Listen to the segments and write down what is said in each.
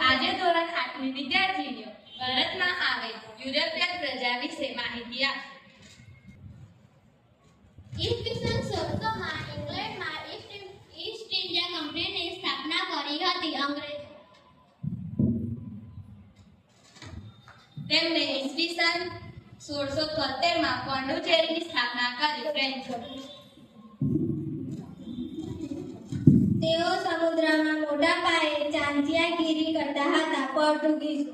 આજે ધોરણ આઠની વિદ્યાર્થીનીઓ ભારતમાં આવેલ યુરોપિયન પ્રજા વિશે માહિતી આપશે ઈસવીસન સોળસોમાં ઇંગ્લેન્ડમાં ઈસ્ટ ઈસ્ટ ઇન્ડિયા કંપનીની સ્થાપના કરી હતી અંગ્રેજ. તેમણે ઈસવીસન સોળસો તોતેરમાં પોંડુચેરીની સ્થાપના કરી ફ્રેન્ચ. તેઓ સમુદ્રમાં મોટા પાયે ચાંચિયાગીરી કરતા હતા પોર્ટુગીઝ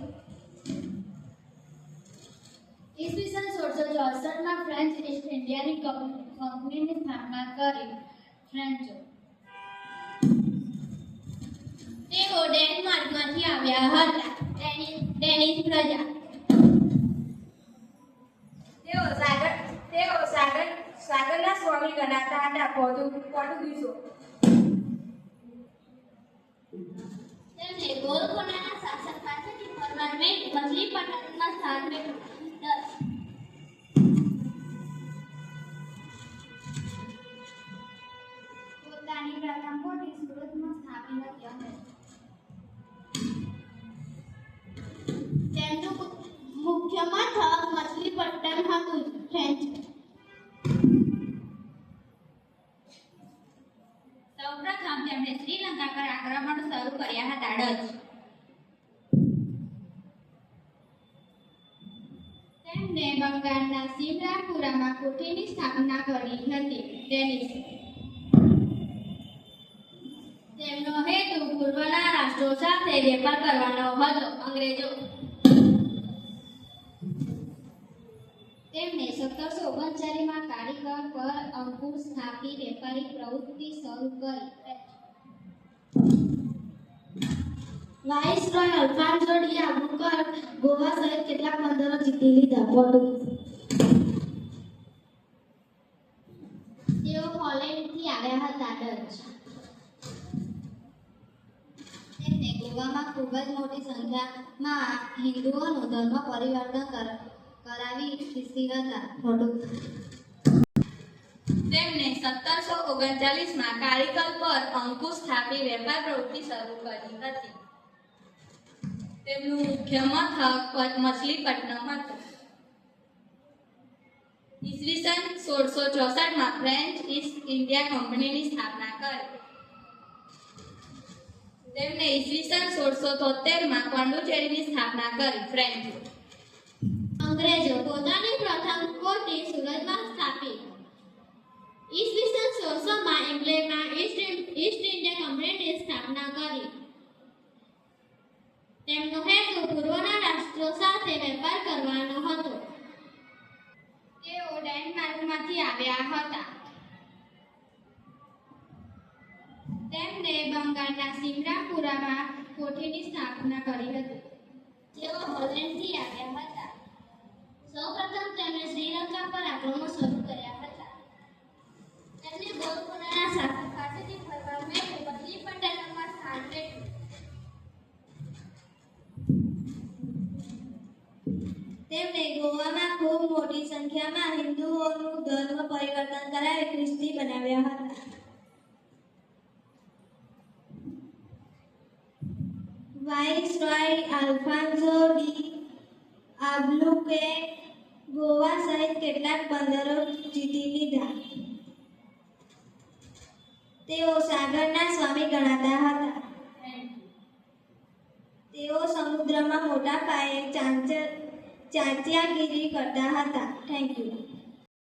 ઈસવીસન સોળસો ચોસઠમાં ફ્રેન્ચ ઈસ્ટ ઇન્ડિયાની કંપનીની સ્થાપના કરી ફ્રેન્ચો તેઓ ડેનમાર્કમાંથી આવ્યા હતા ડેનિશ પ્રજા. તેઓ સાગર તેઓ સાગર, સાગરના સ્વામી ગણાતા હતા પોર્ટુગીઝો તેમને ગોલકોન્ડાના શાસક પાસેથી પરમાર મંગલી મછલીપટ્ટનમમાં સ્થાન મેળવ્યું. કર્યા હતા ડચ તેમને બંગાળના શિવરામપુરામાં કોઠીની સ્થાપના કરી હતી. ડેનિસ તેમનો હેતુ પૂર્વના રાષ્ટ્રો સાથે વેપાર કરવાનો હતો. અંગ્રેજો તેમણે સત્તરસો ઓગણચાલીસમાં કારીગર પર અંકુશ સ્થાપી વેપારી પ્રવૃત્તિ શરૂ કરી. Viceroy Alfonso de Albuquerque Goa સહિત કેટલાક બંદરો જીતી લીધા. પોર્ટુગીઝ તેઓ હોલેન્ડથી આવ્યા હતા ડચ. તેમને ગોવામાં ખૂબ જ મોટી સંખ્યામાં હિન્દુઓનું ધર્મ પરિવર્તન કરાવી ખીસી હતા. પોર્ટુગીઝ તેમણે સત્તરસો ઓગણચાલીસમાં કારીકલ પર અંકુશ સ્થાપી વેપાર પ્રવૃત્તિ શરૂ કરી હતી. તેમનું મુખ્ય મથક મછલીપટ્ટનમ હતું. ઈસવીસન સોળસો ચોસઠમાં ફ્રેન્ચ ઈસ્ટ ઇન્ડિયા કંપનીની સ્થાપના કરી. તેમણે ઈસવીસન સોળસો તોતેરમાં પોંડુચેરીની સ્થાપના કરી ફ્રેન્ચ અંગ્રેજો પોતાની પ્રથમ કોટી સુરતમાં સ્થાપી. ઈસવીસન સોળસોમાં ઇંગ્લેન્ડમાં ઈસ્ટ ઈસ્ટ ઇન્ડિયા કંપનીની સ્થાપના કરી તેમનો હેતુ પૂર્વના રાષ્ટ્રો સાથે વેપાર કરવાનો હતો તેઓ ડેનમાર્કમાંથી આવ્યા હતા. તેમણે બંગાળના સિમરાપુરામાં કોઠીની સ્થાપના કરી હતી. તેઓ હોલેન્ડથી આવ્યા હતા. સૌપ્રથમ તેમણે શ્રીલંકા પર આક્રમણ શરૂ કર્યા હતા. તેમને ગોલકોન્ડાના શાસક પાસેથી ફરવા મેળવી પટેલમાં સ્થાન મેળવ્યું. તેમણે ગોવામાં મોટી સંખ્યામાં હિન્દુઓનું ધર્મ પરિવર્તન કરાવી ખ્રિસ્તી બનાવ્યા હતા. Viceroy Alfonso de Albuquerque Goa સહિત કેટલાક બંદરો જીતી લીધા. તેઓ સાગરના સ્વામી ગણાતા હતા. તેઓ સમુદ્રમાં મોટા પાયે ચાંચ ચાંચિયાગીરી કરતા હતા. Thank you